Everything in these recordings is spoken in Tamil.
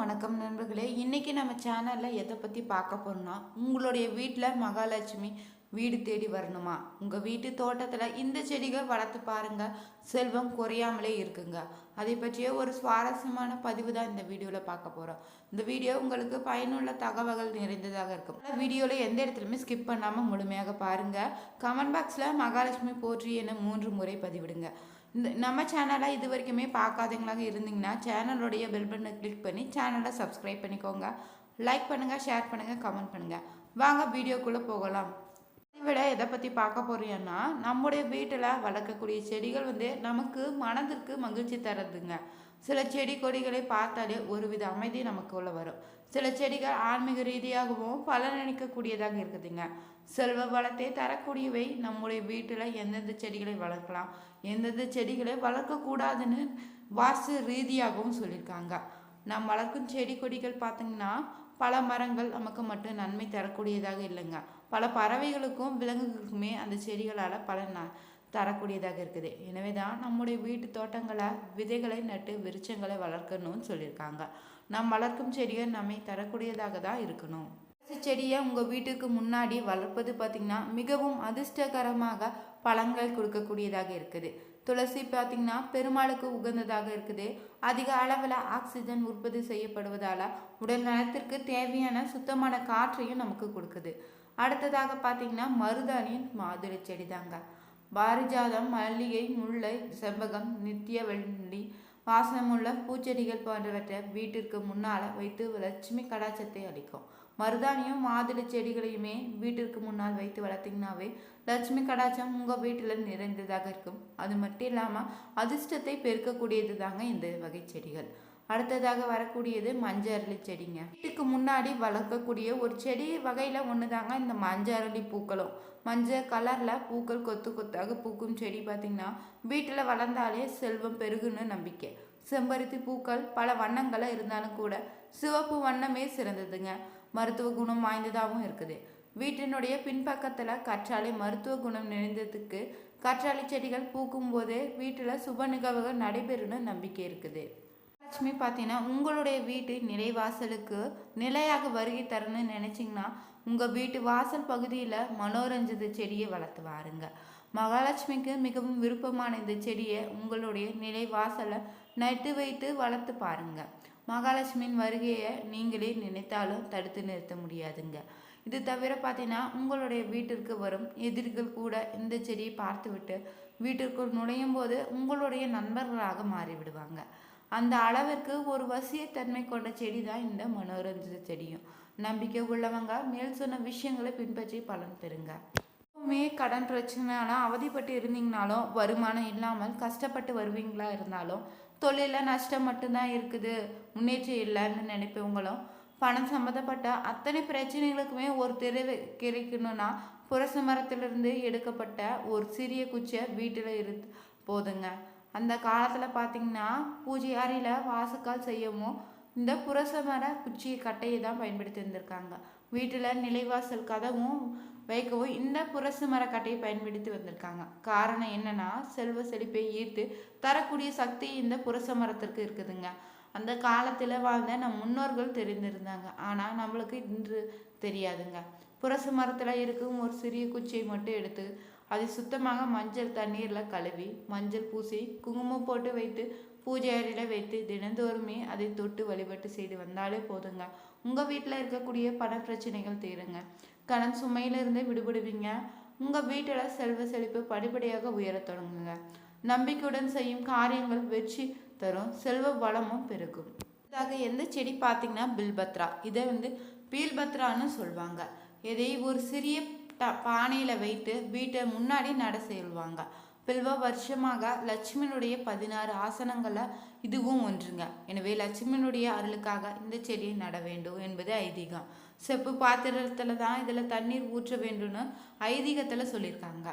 வணக்கம் நண்பர்களே. இன்றைக்கி நம்ம சேனலில் எதை பற்றி பார்க்க போகிறோம்னா உங்களுடைய வீட்டில் மகாலட்சுமி வீடு தேடி வரணுமா? உங்கள் வீட்டு தோட்டத்தில் இந்த செடிகள் வளர்த்து பாருங்கள் செல்வம் குறையாமலே இருக்குங்க. அதை பற்றிய ஒரு சுவாரஸ்யமான பதிவு தான் இந்த வீடியோவில் பார்க்க போகிறோம் இந்த வீடியோ உங்களுக்கு பயனுள்ள தகவல்கள் நிறைந்ததாக இருக்கும். வீடியோவில் எந்த இடத்துலையுமே ஸ்கிப் பண்ணாமல் முழுமையாக பாருங்கள் கமெண்ட் பாக்ஸில் மகாலட்சுமி போற்றி என மூன்று முறை பதிவிடுங்க. இந்த நம்ம சேனலை இது வரைக்குமே பார்க்காதவங்களாக இருந்தீங்கன்னா சேனலுடைய பெல் பட்டனை கிளிக் பண்ணி சேனலை சப்ஸ்கிரைப் பண்ணிக்கோங்க. லைக் பண்ணுங்கள் ஷேர் பண்ணுங்கள் கமெண்ட் பண்ணுங்கள் வாங்க வீடியோக்குள்ளே போகலாம். இதை விட எதை பற்றி பார்க்க போகிறீங்கன்னா நம்முடைய வீட்டில் வளர்க்கக்கூடிய செடிகள் வந்து நமக்கு மனதிற்கு மகிழ்ச்சி தரதுங்க. சில செடி கொடிகளை பார்த்தாலே ஒரு வித அமைதி நமக்குள்ளே வரும். சில செடிகள் ஆன்மீக ரீதியாகவும் பலனளிக்கக்கூடியதாக இருக்குதுங்க. செல்வ வளத்தை தரக்கூடியவை. நம்முடைய வீட்டில் எந்தெந்த செடிகளை வளர்க்கலாம் எந்தெந்த செடிகளை வளர்க்கக்கூடாதுன்னு வாஸ்து ரீதியாகவும் சொல்லியிருக்காங்க. நாம் வளர்க்கும் செடி கொடிகள் பார்த்திங்கன்னா பல மரங்கள் நமக்கு மட்டும் நன்மை தரக்கூடியதாக இல்லைங்க. பல பறவைகளுக்கும் விலங்குகளுக்குமே அந்த செடிகளால் பல ந தரக்கூடியதாக இருக்குது. எனவே தான் நம்முடைய வீட்டு தோட்டங்களை விதைகளை நட்டு விருச்சங்களை வளர்க்கணும்னு சொல்லியிருக்காங்க. நாம் வளர்க்கும் செடியை நம்மை தரக்கூடியதாக தான் இருக்கணும். துளசி செடியை உங்கள் வீட்டுக்கு முன்னாடி வளர்ப்பது பார்த்திங்கன்னா மிகவும் அதிர்ஷ்டகரமாக பழங்கள் கொடுக்கக்கூடியதாக இருக்குது. துளசி பார்த்திங்கன்னா பெருமாளுக்கு உகந்ததாக இருக்குது. அதிக அளவில் ஆக்சிஜன் உற்பத்தி செய்யப்படுவதால் உடல் நலத்திற்கு தேவையான சுத்தமான காற்றையும் நமக்கு கொடுக்குது. அடுத்ததாக பார்த்திங்கன்னா மருதாணியின் மாதுளை செடி தாங்க பாரிஜாதம் மல்லிகை முல்லை செவ்வகம் நித்திய வெள்ளி வாசனமுள்ள பூச்செடிகள் போன்றவற்றை வீட்டிற்கு முன்னால் வைத்து லட்சுமி கடாச்சத்தை அளிக்கும் மருதாணியும் மாதுளை செடிகளையுமே வீட்டிற்கு முன்னால் வைத்து வளர்த்திங்கனாவே லட்சுமி கடாச்சம் உங்கள் வீட்டில் நிறைந்ததாக இருக்கும். அது மட்டும் இல்லாமல் அதிர்ஷ்டத்தை பெருக்கக்கூடியது தாங்க இந்த வகை செடிகள். அடுத்ததாக வரக்கூடியது மஞ்சள் அரளி செடிங்க. வீட்டுக்கு முன்னாடி வளர்க்கக்கூடிய ஒரு செடி வகையில் ஒன்று தாங்க இந்த மஞ்சள் அரளி பூக்களும். மஞ்சள் கலரில் பூக்கள் கொத்து கொத்தாக பூக்கும் செடி பார்த்திங்கன்னா வீட்டில் வளர்ந்தாலே செல்வம் பெருகுன்னு நம்பிக்கை. செம்பருத்தி பூக்கள் பல வண்ணங்களாக இருந்தாலும் கூட சிவப்பு வண்ணமே சிறந்ததுங்க. மருத்துவ குணம் வாய்ந்ததாகவும் இருக்குது. வீட்டினுடைய பின்பக்கத்தில் கற்றாழை மருத்துவ குணம் நிறைந்ததுக்கு கற்றாழை செடிகள் பூக்கும் போதே வீட்டில் சுப நிகழ்வுகள் நடைபெறும்னு நம்பிக்கை இருக்குது. லட்சுமி பார்த்தீங்கன்னா உங்களுடைய வீட்டு நிலைவாசலுக்கு நிலையாக வருகை தரணும்னு நினச்சிங்கன்னா உங்கள் வீட்டு வாசல் பகுதியில் மனோரஞ்சது செடியை வளர்த்து வாருங்க. மகாலட்சுமிக்கு மிகவும் விருப்பமான இந்த செடியை உங்களுடைய நிலை வாசலை நட்டு வைத்து வளர்த்து பாருங்க. மகாலட்சுமியின் வருகையை நீங்களே நினைத்தாலும் தடுத்து நிறுத்த முடியாதுங்க. இது தவிர பார்த்தீங்கன்னா உங்களுடைய வீட்டிற்கு வரும் எதிரிகள் கூட இந்த செடியை பார்த்துவிட்டு வீட்டிற்குள் நுழையும் போது உங்களுடைய நண்பர்களாக மாறிவிடுவாங்க. அந்த அளவிற்கு ஒரு வசியத்தன்மை கொண்ட செடி தான் இந்த மனோரஞ்சித செடியும். நம்பிக்கை உள்ளவங்க மேல் சொன்ன விஷயங்களை பின்பற்றி பலன் பெறுங்க. எப்பவுமே கடன் பிரச்சனைனால அவதிப்பட்டு இருந்தீங்கனாலும் வருமானம் இல்லாமல் கஷ்டப்பட்டு வருவீங்களா இருந்தாலும் தொழிலில் நஷ்டம் மட்டும்தான் இருக்குது முன்னேற்றம் இல்லைன்னு நினைப்பவங்களும் பணம் சம்மந்தப்பட்ட அத்தனை பிரச்சனைகளுக்குமே ஒரு தெருவு கிடைக்கணும்னா புரச மரத்திலிருந்து எடுக்கப்பட்ட ஒரு சிறிய குச்சியை வீட்டில் இரு போதுங்க. அந்த காலத்தில் பார்த்தீங்கன்னா பூஜை அறையில் வாசுக்கால் செய்யவும் இந்த புரச மர குச்சி கட்டையை தான் பயன்படுத்தி வந்திருக்காங்க வீட்டில் நிலைவாசல் கதவும் வைக்கவும் இந்த புரச மர கட்டையை பயன்படுத்தி வந்திருக்காங்க. காரணம் என்னன்னா செல்வ செழிப்பை ஈர்த்து தரக்கூடிய சக்தி இந்த புரச மரத்திற்கு இருக்குதுங்க. அந்த காலத்தில் வாழ்ந்த நம் முன்னோர்கள் தெரிந்திருந்தாங்க. ஆனால் நம்மளுக்கு இன்று தெரியாதுங்க. புரச மரத்தில் இருக்கும் ஒரு சிறிய குச்சியை மட்டும் எடுத்து அதை சுத்தமாக மஞ்சள் தண்ணீரில் கழுவி மஞ்சள் பூசி குங்குமம் போட்டு வைத்து பூஜை அறையில் வைத்து தினந்தோறுமே அதை தொட்டு வழிபட்டு செய்து வந்தாலே போதுங்க. உங்கள் வீட்டில் இருக்கக்கூடிய பண பிரச்சனைகள் தீருங்க. கடன் சுமையிலிருந்து விடுபடுவீங்க. உங்கள் வீட்டில் செல்வ செழிப்பு படிப்படியாக உயரத் தொடங்குங்க. நம்பிக்கையுடன் செய்யும் காரியங்கள் வெற்றி தரும். செல்வ வளமும் பெருகும். இதாக எந்த செடி பார்த்தீங்கன்னா பில்பத்ரா. இதை வந்து பீல்பத்ரான்னு சொல்லுவாங்க இதை ஒரு சிறிய ட பானையில் வைத்து வீட்டை முன்னாடி நட செல்வாங்க பில்வ வருஷமாக லட்சுமியினுடைய பதினாறு ஆசனங்களில் இதுவும் ஒன்றுங்க. எனவே லட்சுமியினுடைய அருளுக்காக இந்த செடியை நட வேண்டும் என்பது ஐதீகம். செப்பு பாத்திரத்தில் தான் இதில் தண்ணீர் ஊற்ற வேண்டும்னு ஐதீகத்தில் சொல்லியிருக்காங்க.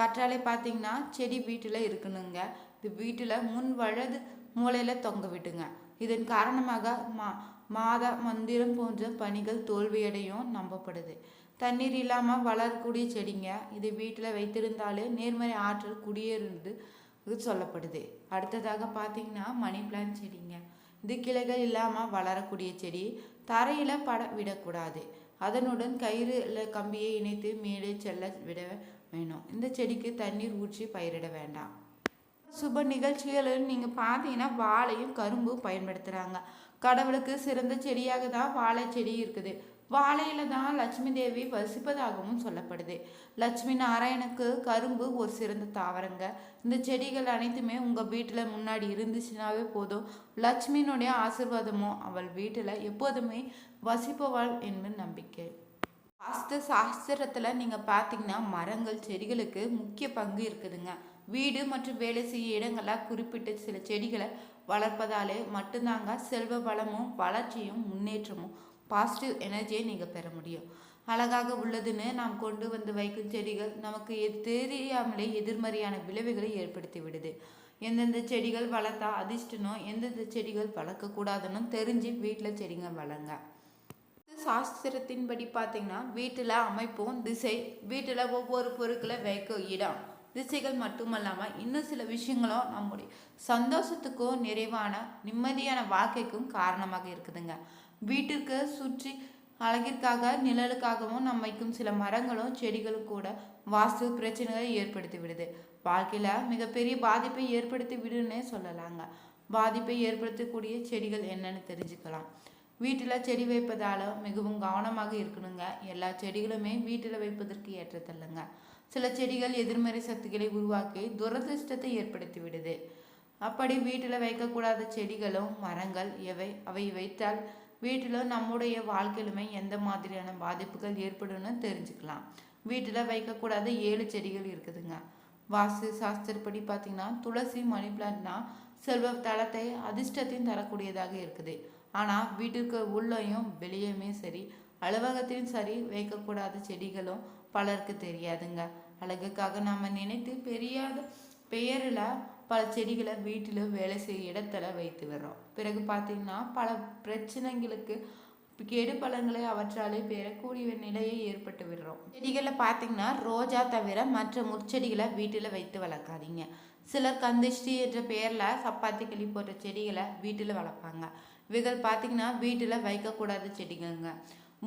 கற்றாழை பார்த்தீங்கன்னா செடி வீட்டில் இருக்கணுங்க. இது வீட்டில் முன் வலது மூலையில் தொங்க விட்டுங்க. இதன் காரணமாக மா மாதா மந்திரம் போன்ற பணிகள் தோல்வியடையும் நம்பப்படுது. தண்ணீர் இல்லாமல் வளரக்கூடிய செடிங்க. இது வீட்டில் வைத்திருந்தாலே நேர்மறை ஆற்றல் குடியேறுது சொல்லப்படுது. அடுத்ததாக பார்த்தீங்கன்னா மணி பிளான்ட் செடிங்க. இது கிளைகள் இல்லாமல் வளரக்கூடிய செடி. தரையில் பட விடக்கூடாது. அதனுடன் கயிறு இல்லை கம்பியை இணைத்து மேலே செல்ல விட வேணும். இந்த செடிக்கு தண்ணீர் ஊற்றி பயிரிட வேண்டாம். சுப நிகழ்ச்சிகளில் நீங்கள் பார்த்தீங்கன்னா வாழையும் கரும்பும் பயன்படுத்துகிறாங்க கடவுளுக்கு சிறந்த செடியாக தான் வாழை செடி இருக்குது. வாழையில தான் லட்சுமி தேவி வசிப்பதாகவும் சொல்லப்படுது. லட்சுமி நாராயணுக்கு கரும்பு ஒரு சிறந்த தாவரங்க. இந்த செடிகள் அனைத்துமே உங்கள் வீட்டில் முன்னாடி இருந்துச்சுனாவே போதும். லட்சுமியினுடைய ஆசிர்வாதமும் அவள் வீட்டில் எப்போதுமே வசிப்பவாள் என்று நம்பிக்கை. வாஸ்து சாஸ்திரத்தில் நீங்கள் பார்த்தீங்கன்னா மரங்கள் செடிகளுக்கு முக்கிய பங்கு இருக்குதுங்க. வீடு மற்றும் வேலை செய்ய இடங்களில் குறிப்பிட்ட சில செடிகளை வளர்ப்பதாலே மட்டும்தாங்க செல்வ வளமும் வளர்ச்சியும் முன்னேற்றமும் பாசிட்டிவ் எனர்ஜியை நீங்கள் பெற முடியும். அழகாக உள்ளதுன்னு நாம் கொண்டு வந்து வைக்கும் செடிகள் நமக்கு தெரியாமலே எதிர்மறையான விளைவுகளை ஏற்படுத்தி விடுது. எந்தெந்த செடிகள் வளர்த்தா அதிர்ஷ்டனோ எந்தெந்த செடிகள் வளர்க்கக்கூடாதுன்னு தெரிஞ்சு வீட்டில் செடிங்க வளருங்க. சாஸ்திரத்தின்படி பார்த்தீங்கன்னா வீட்டில் அமைப்பும் திசை வீட்டில் ஒவ்வொரு பொருட்களை வைக்க இடம். திசைகள் மட்டுமல்லாமல் இன்னும் சில விஷயங்களும் நம்முடைய சந்தோஷத்துக்கும் நிறைவான நிம்மதியான வாழ்க்கைக்கும் காரணமாக இருக்குதுங்க. வீட்டிற்கு சுற்றி அழகிற்காக நிழலுக்காகவும் நம்ம வைக்கும் சில மரங்களும் செடிகளும் கூட வாஸ்து பிரச்சனைகளை ஏற்படுத்தி விடுது வாழ்க்கையில் மிகப்பெரிய பாதிப்பை ஏற்படுத்தி விடுன்னே சொல்லலாங்க. பாதிப்பை ஏற்படுத்தக்கூடிய செடிகள் என்னன்னு தெரிஞ்சுக்கலாம். வீட்டில் செடி வைப்பதால் மிகவும் கவனமாக இருக்கணுங்க. எல்லா செடிகளுமே வீட்டில் வைப்பதற்கு ஏற்றதல்லைங்க. சில செடிகள் எதிர்மறை சக்திகளை உருவாக்கி துரதிர்ஷ்டத்தை ஏற்படுத்தி விடுது அப்படி வீட்டில் வைக்கக்கூடாத செடிகளும் மரங்கள் எவை? அவை வைத்தால் வீட்டில் நம்முடைய வாழ்க்கையிலுமே எந்த மாதிரியான பாதிப்புகள் ஏற்படும்னு தெரிஞ்சுக்கலாம். வீட்டில் வைக்கக்கூடாத ஏழு செடிகள் இருக்குதுங்க. வாஸ்து சாஸ்திரப்படி பார்த்திங்கன்னா துளசி மணி பிளான்ட்னா செல்வ தளத்தை அதிர்ஷ்டத்தையும் தரக்கூடியதாக இருக்குது. ஆனால் வீட்டிற்கு உள்ளேயும் வெளியுமே சரி அலுவலகத்திலும் சரி வைக்கக்கூடாத செடிகளும் பலருக்கு தெரியாதுங்க. அழகுக்காக நாம் நினைத்து பெரியாத பெயரில் பல செடிகளை வீட்டில் வேலை செய்ய இடத்துல வைத்து வர்றோம். பிறகு பார்த்தீங்கன்னா பல பிரச்சனைகளுக்கு கெடு பழங்களை அவற்றாலே பெறக்கூடிய நிலையை ஏற்பட்டு விடுறோம். செடிகளை பார்த்தீங்கன்னா ரோஜா தவிர மற்ற முற்செடிகளை வீட்டில் வைத்து வளர்க்காதீங்க. சிலர் கந்திஷ்டி என்ற பெயரில் சப்பாத்தி கிளி போன்ற செடிகளை வீட்டில் வளர்ப்பாங்க. இவைகள் பார்த்தீங்கன்னா வீட்டில் வைக்கக்கூடாத செடிகள்ங்க.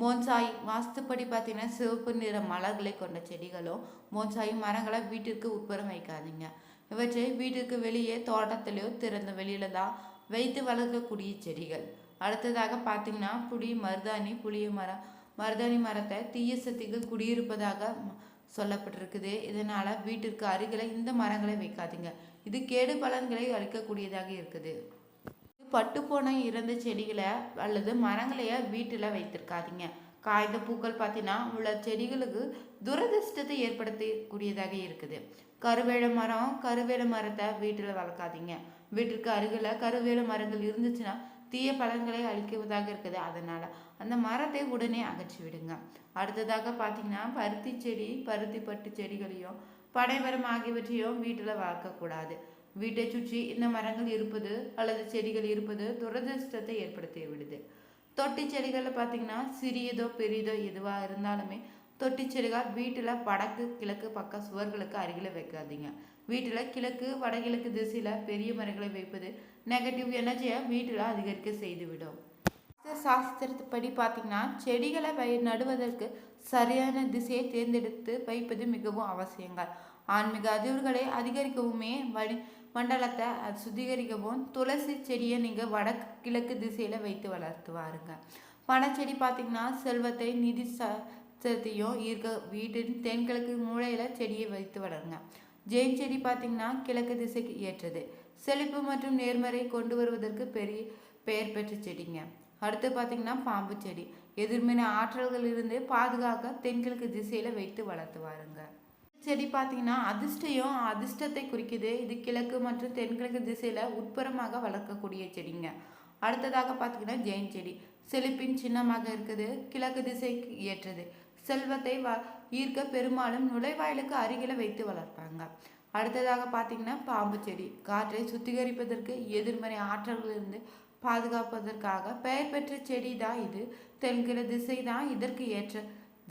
மோன்சாய் வாஸ்துப்படி பார்த்திங்கன்னா சிவப்பு நிற மலர்களை கொண்ட செடிகளும் மோன்சாய் மரங்களை வீட்டிற்கு உட்புறம் வைக்காதீங்க. இவற்றை வீட்டுக்கு வெளியே தோட்டத்திலேயோ திறந்த வெளியில தான் வைத்து வளர்க்கக்கூடிய செடிகள். அடுத்ததாக பார்த்தீங்கன்னா புளி மருதாணி புளிய மரம் மருதாணி மரத்தை தீய சக்திகள் குடியிருப்பதாக சொல்லப்பட்டிருக்குது. இதனால் வீட்டிற்கு அருகில் இந்த மரங்களை வைக்காதீங்க. இது கேடு பலன்களை அளிக்கக்கூடியதாக இருக்குது. பட்டுப்போன இறந்த செடிகளை அல்லது மரங்களையே வீட்டில் வைத்திருக்காதீங்க. காய்ந்த பூக்கள் பார்த்தீங்கன்னா உள்ள செடிகளுக்கு துரதிர்ஷ்டத்தை ஏற்படுத்தக்கூடியதாக இருக்குது. கருவேல மரம் கருவேல மரத்தை வீட்டில் வளர்க்காதீங்க. வீட்டிற்கு அருகில் கருவேல மரங்கள் இருந்துச்சுன்னா தீய பழங்களை அழிக்குவதாக இருக்குது. அதனால் அந்த மரத்தை உடனே அகற்றி விடுங்க. அடுத்ததாக பார்த்தீங்கன்னா பருத்தி செடி பருத்தி பட்டு செடிகளையும் பனைமரம் ஆகியவற்றையும் வீட்டில் வளர்க்கக்கூடாது. வீட்டை சுற்றி இந்த மரங்கள் இருப்பது அல்லது செடிகள் இருப்பது துரதிர்ஷ்டத்தை ஏற்படுத்தி விடுது தொட்டி செடிகளில் பார்த்தீங்கன்னா சிறியதோ பெரியதோ எதுவாக இருந்தாலுமே தொட்டி செடிகள் வீட்டில் வடக்கு கிழக்கு பக்க சுவர்களுக்கு அருகில் வைக்காதீங்க. வீட்டில் கிழக்கு வடகிழக்கு திசையில் பெரிய மரங்களை வைப்பது நெகட்டிவ் எனர்ஜியை வீட்டில் அதிகரிக்க செய்துவிடும். சாஸ்திரத்துப்படி பார்த்திங்கன்னா பார்த்தீங்கன்னா செடிகளை வை நடுவதற்கு சரியான திசையை தேர்ந்தெடுத்து வைப்பது மிகவும் அவசியங்கள். ஆன்மீக அதிர்வுகளை அதிகரிக்கவுமே வழி மண்டலத்தை அது சுத்திகரிக்கவும் துளசி செடியை நீங்கள் வடக்கு கிழக்கு திசையில் வைத்து வளர்த்து வாருங்க. பனச்செடி பார்த்தீங்கன்னா செல்வத்தை நிதி சத்தையும் ஈர்க்க வீட்டின் தென்கிழக்கு மூளையில் செடியை வைத்து வளருங்க. ஜெயின் செடி பார்த்தீங்கன்னா கிழக்கு திசைக்கு ஏற்றது. செழிப்பு மற்றும் நேர்மறை கொண்டு வருவதற்கு பெரிய பெயர் பெற்ற செடிங்க. அடுத்து பார்த்தீங்கன்னா பாம்பு செடி. எதிர்மின ஆற்றல்களிலிருந்து பாதுகாக்க தென்கிழக்கு திசையில் வைத்து வளர்த்து வாருங்க. செடி பார்த்தீங்கன்னா அதிர்ஷ்டையும் அதிர்ஷ்டத்தை குறிக்குது. இது கிழக்கு மற்றும் தென்கிழக்கு திசையில் உட்புறமாக வளர்க்கக்கூடிய செடிங்க. அடுத்ததாக பார்த்தீங்கன்னா ஜெயின் செடி. செழிப்பின் சின்னமாக இருக்குது. கிழக்கு திசைக்கு ஏற்றது. செல்வத்தை வ ஈர்க்க பெரும்பாலும் நுழைவாயிலுக்கு அருகில வைத்து வளர்ப்பாங்க. அடுத்ததாக பார்த்தீங்கன்னா பாம்பு செடி. காற்றை சுத்திகரிப்பதற்கு எதிர்மறை ஆற்றல்களிலிருந்து பாதுகாப்பதற்காக பெயர் பெற்ற செடி தான் இது. தென்கிழ திசை தான் இதற்கு ஏற்ற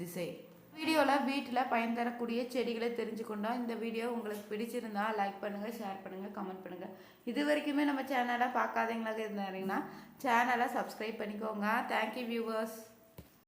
திசை. வீடியோவில் வீட்டில் பயன் தரக்கூடிய செடிகளை தெரிஞ்சுக்கொண்டோம் இந்த வீடியோ உங்களுக்கு பிடிச்சிருந்தா லைக் பண்ணுங்கள் ஷேர் பண்ணுங்கள் கமெண்ட் பண்ணுங்கள் இது வரைக்குமே நம்ம சேனலை பார்க்காதவங்களாக இருந்தாருங்கன்னா சேனலை சப்ஸ்கிரைப் பண்ணிக்கோங்க. Thank you viewers